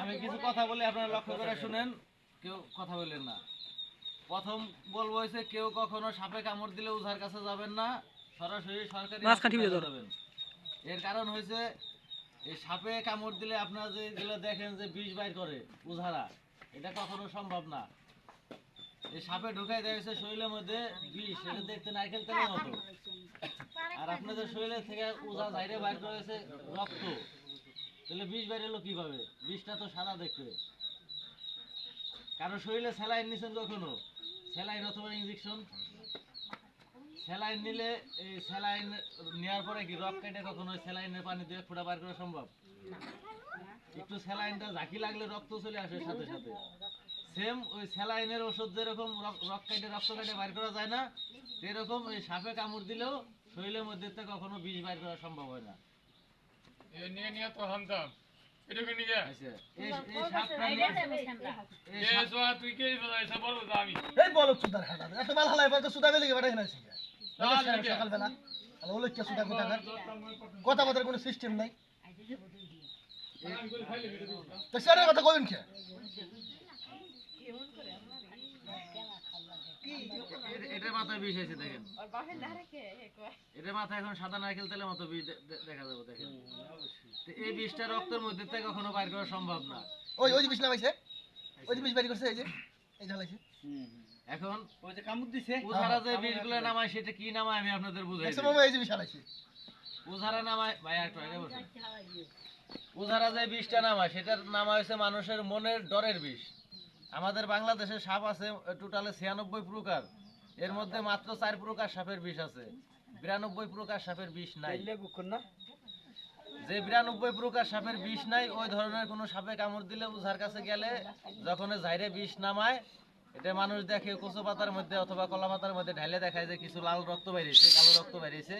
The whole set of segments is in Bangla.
আমি কিছু কথা বলি আপনারা লক্ষ্য করে শুনেন। কেউ কথা বললেন না। প্রথম বলব হয়েছে কেউ কখনো সাপে কামড় দিলে ওঝার কাছে যাবেন না সরাসরি সরকারি যাবেন। এর কারণ হয়েছে এই সাপে কামড় দিলে আপনারা যে যেগুলো দেখেন যে বিষ বাইর করে ওঝারা এটা কখনো সম্ভব না। এই সাপে ঢুকাই দেওয়া হয়েছে শরীরের মধ্যে বিষ এটা দেখতে নারকেল তেলের মতো। আর আপনাদের শরীরের থেকে ওঝা বাইরে বাইর করেছে রক্ত। তাহলে বিষ বাইরে এলো কীভাবে? বিষটা তো সাদা কারও শরীরে স্যালাইন নিছেন কখনো? স্যালাইন অথবা ইঞ্জেকশন স্যালাইন নিলে এই স্যালাইন নেওয়ার পরে কি রক কেটে কখনো স্যালাইনের পানি দিয়ে বার করা সম্ভব? একটু স্যালাইনটা ঝাঁকি লাগলে রক্ত চলে আসে সাথে সাথে। সেম ওই স্যালাইনের ওষুধ যেরকম রক কেটে রক্ত কেটে বাইর করা যায় না, সেরকম ওই সাপে কামড় দিলেও শরীরের মধ্যে কখনো বিষ বাইর করা সম্ভব হয় না। এ নিয়ে নিয়ে তো হামতাম এটাকে নিয়ে আচ্ছা, এই এই সাপটা এই সোয়া তুই কে এসে বলো তো আমি। এই বলো সুদার খাতা। এত মাল হালাই পাই তো সুদা বেলে কে সুদা কথা কথা কথার কোনো সিস্টেম নাই। তো সেটা কথা কইন কে? মাথায় বিষ আছে দেখেন। মাথায় এখন সাদা নারকেল তেলের মতো বিষ দেখা যাবে দেখেন। এই বিষটা রক্তের মধ্যে থেকে কখনো বাইর করা সম্ভব না। ওই ওই বিষ নামাইছে ওই বিষ বাড়ি করছে এই যে। এই ঢালাইছে এখন ওই যে কামড় দিছে? উজারা যে বিষগুলো নামায় সেটা কি নামায় আমি আপনাদের বুঝাই দিই। মামা এই যে বিষ হালাইছে উজারা নামায় ভাই একটু আগে বসুন। উজারা যে বিষটা নামায় সেটার নামা হয়েছে মানুষের মনের ডরের বিষ। আমাদের বাংলাদেশে সাপ আছে টোটালে ছিয়ানব্বই প্রকার। এর মধ্যে মাত্র চার প্রকার সাপের বিষ আছে। বিরানব্বই প্রকার সাপের বিষ নাই। যে বিরানব্বই প্রকার সাপের বিষ নাই ওই ধরনের কোনো সাপে কামড় দিলে উঝার কাছে গেলে যখন ঝাইরে বিষ নামায় এটা মানুষ দেখে কচু পাতার মধ্যে অথবা কলা পাতার মধ্যে ঢালে দেখায় যে কিছু লাল রক্ত বেরিয়েছে কালো রক্ত বেরিয়েছে।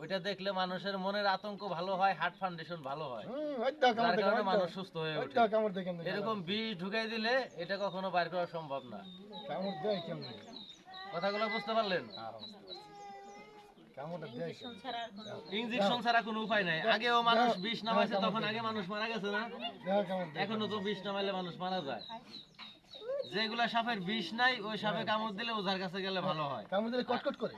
ওইটা দেখলে মানুষের মনের আতঙ্ক ভালো হয় হার্ট ফাউন্ডেশন ভালো হয়। যার কারণে মানুষ সুস্থ হয়ে ওঠে। এরকম বিষ ঢুকাই দিলে এটা কখনো বাইর করা সম্ভব না। কথাগুলো বুঝতে পারলেন? কেমন ইঞ্জেকশন ছাড়া কোনো উপায় নাই। আগেও মানুষ বিষ নামাইছে তখন আগে মানুষ মারা গেছে না? এখনও তো বিষ নামাইলে মানুষ মারা যায়। যেগুলা সাপের বিষ নাই ওই সাপে কামড় দিলে ওঝার কাছে গেলে ভালো হয়। কামড় দিলে কটকট করে।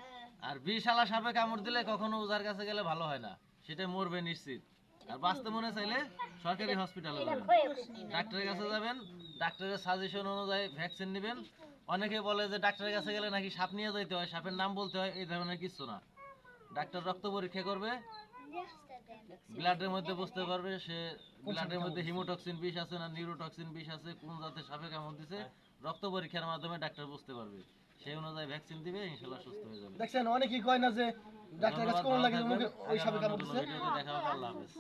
আর বিষালা সাপে কামড় দিলে কখনো ওঝার কাছে গেলে ভালো হয় না। সেটা মরবে নিশ্চিত। আর বাঁচতে মনে চাইলে সরকারি হসপিটালে যাবেন। ডাক্তারের কাছে যাবেন। ডাক্তারের সাজেশন অনুযায়ী ভ্যাকসিন নেবেন। অনেকে বলে যে ডাক্তারের কাছে গেলে নাকি সাপ নিয়ে যাইতে হয় সাপের নাম বলতে হয় এই ধরনের কিছু না। ডাক্তার রক্ত পরীক্ষা করবে ব্লাডের মধ্যে বুঝতে পারবে সে ব্লাডের মধ্যে হিমোটক্সিন বিষ আছে না নিউরোটক্সিন বিষ আছে কোন জাতের সাপে কামড় দিছে রক্ত পরীক্ষার মাধ্যমে ডাক্তার বুঝতে পারবে। সেই অনুযায়ী ভ্যাকসিন দিবে ইনশাল্লাহ সুস্থ হয়ে যাবে। দেখছেন অনেকেই কয় না যে ডাক্তার কাছে কোন লাগে ওই সাপে দিচ্ছে ভিডিওতে দেখা হবে আল্লাহ হাফেজ।